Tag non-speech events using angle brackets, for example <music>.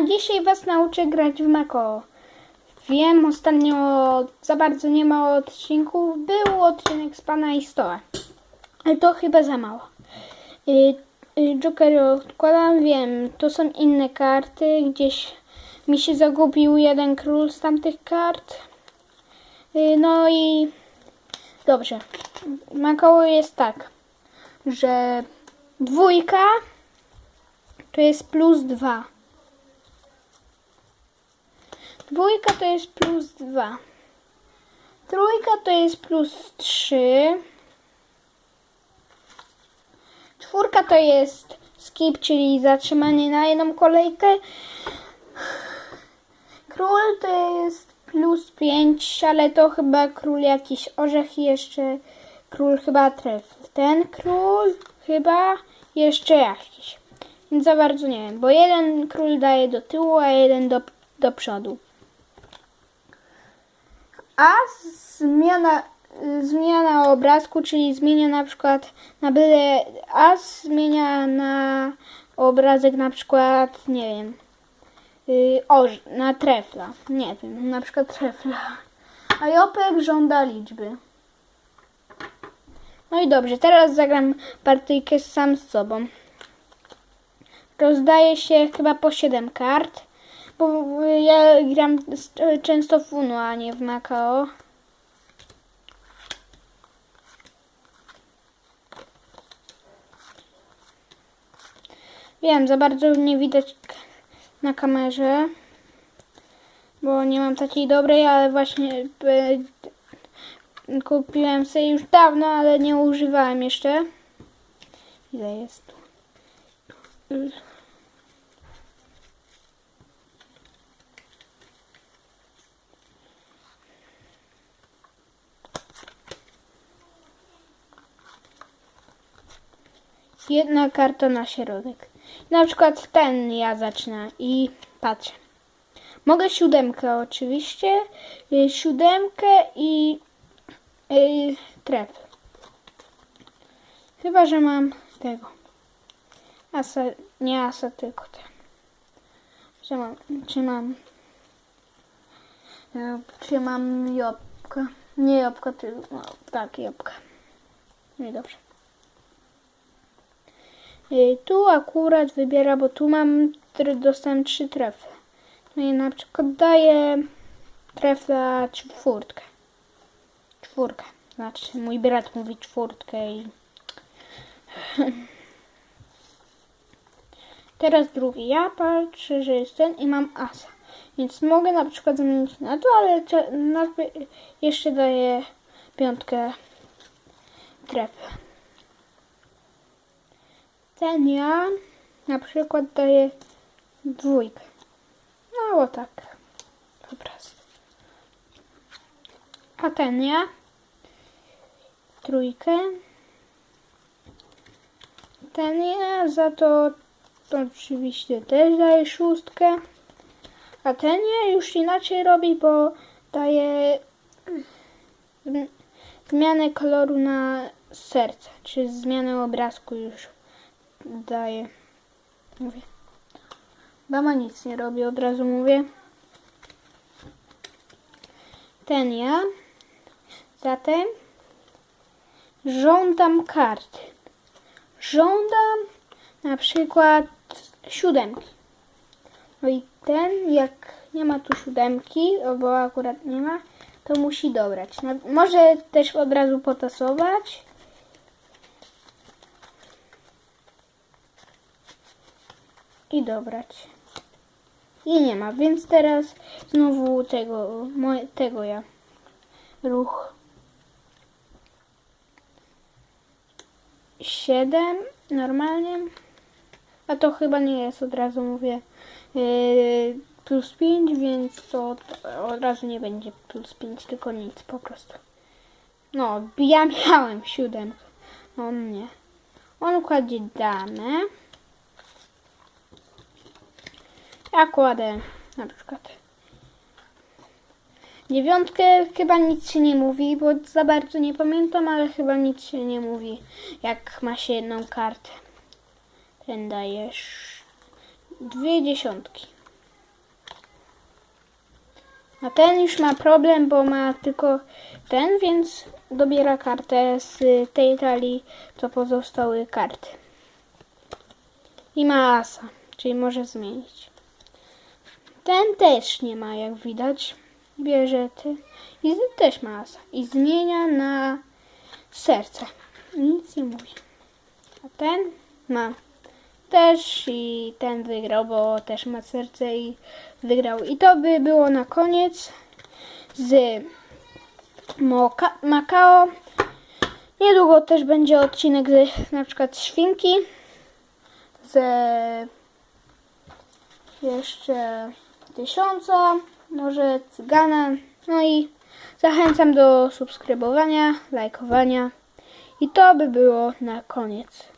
a dzisiaj Was nauczę grać w Mako. Wiem, ostatnio za bardzo nie ma odcinków. Był odcinek z Pana i Stoła. Ale to chyba za mało. Y, y, Joker odkładam, wiem, to są inne karty. Gdzieś mi się zagubił jeden król z tamtych kart. Y, No i dobrze. Makao jest tak, że dwójka to jest plus dwa. Dwójka to jest plus dwa. Trójka to jest plus trzy. Czwórka to jest skip, czyli zatrzymanie na jedną kolejkę. Król to jest plus 5, ale to chyba król jakiś orzech i jeszcze król chyba tref. Ten król chyba jeszcze jakiś. Więc za bardzo nie wiem, bo jeden król daje do tyłu, a jeden do, do przodu. A zmiana, zmiana obrazku, czyli zmienia na przykład na byle A zmienia na obrazek na przykład, nie wiem, y, oż, na trefla, nie wiem, na przykład trefla. A Jopek żąda liczby. No i dobrze, teraz zagram partyjkę sam z sobą. Rozdaje się chyba po 7 kart, bo ja gram często w Uno, a nie w Macao. Wiem, za bardzo nie widać na kamerze, bo nie mam takiej dobrej, ale właśnie e, kupiłem sobie już dawno, ale nie używałem jeszcze. Ile jest tu? Jedna karta na środek. Na przykład ten ja zacznę i patrzę. Mogę siódemkę oczywiście, y, siódemkę i y, tref. Chyba, że mam tego. Asa, nie asa, tylko ten. Mam, czy mam, e, czy mam jobłka? Nie jobłka, tylko, no, tak, jobłka. No i dobrze. Y, Tu akurat wybiera, bo tu mam, dostałem trzy trefle. No i na przykład daję trefla czwórtkę. Czwórkę. Znaczy, mój brat mówi czwórtkę i... <laughs> Teraz drugi. Ja patrzę, że jest ten i mam asa. Więc mogę na przykład zmienić na to, ale jeszcze daję piątkę trefla. Ten ja na przykład daję dwójkę. No o tak. Prostu. A ten ja trójkę. Ten ja za to, oczywiście też daje szóstkę. A ten ja już inaczej robi, bo daje zm- zmianę koloru na serce, czy zmianę obrazku już daje. Mówię. Nic nie robi, od razu mówię. Ten ja. Zatem żądam karty. Żądam na przykład siódemki. No i ten, jak nie ma tu siódemki, bo akurat nie ma, to musi dobrać. No, może też od razu potasować. I dobrać. I nie ma, więc teraz znowu tego, moje, tego ja. Ruch. 7 normalnie. A to chyba nie jest, od razu mówię, yy, plus 5, więc to od razu nie będzie plus 5, tylko nic po prostu. No, ja miałem 7. On nie. On kładzie damę. Ja kładę na przykład dziewiątkę, chyba nic się nie mówi, bo za bardzo nie pamiętam, ale chyba nic się nie mówi, jak ma się jedną kartę. Ten dajesz dwie dziesiątki. A ten już ma problem, bo ma tylko ten, więc dobiera kartę z tej talii, co pozostały karty. I ma asa, czyli może zmienić. Ten też nie ma, jak widać. Bierze ty. I też ma asa. I zmienia na serce. Nic nie mówi. A ten ma też i ten wygrał, bo też ma serce i wygrał. I to by było na koniec z Moka- Makao. Niedługo też będzie odcinek z na przykład świnki. Z jeszcze tysiąca, może cygana. No i zachęcam do subskrybowania, lajkowania. I to by było na koniec.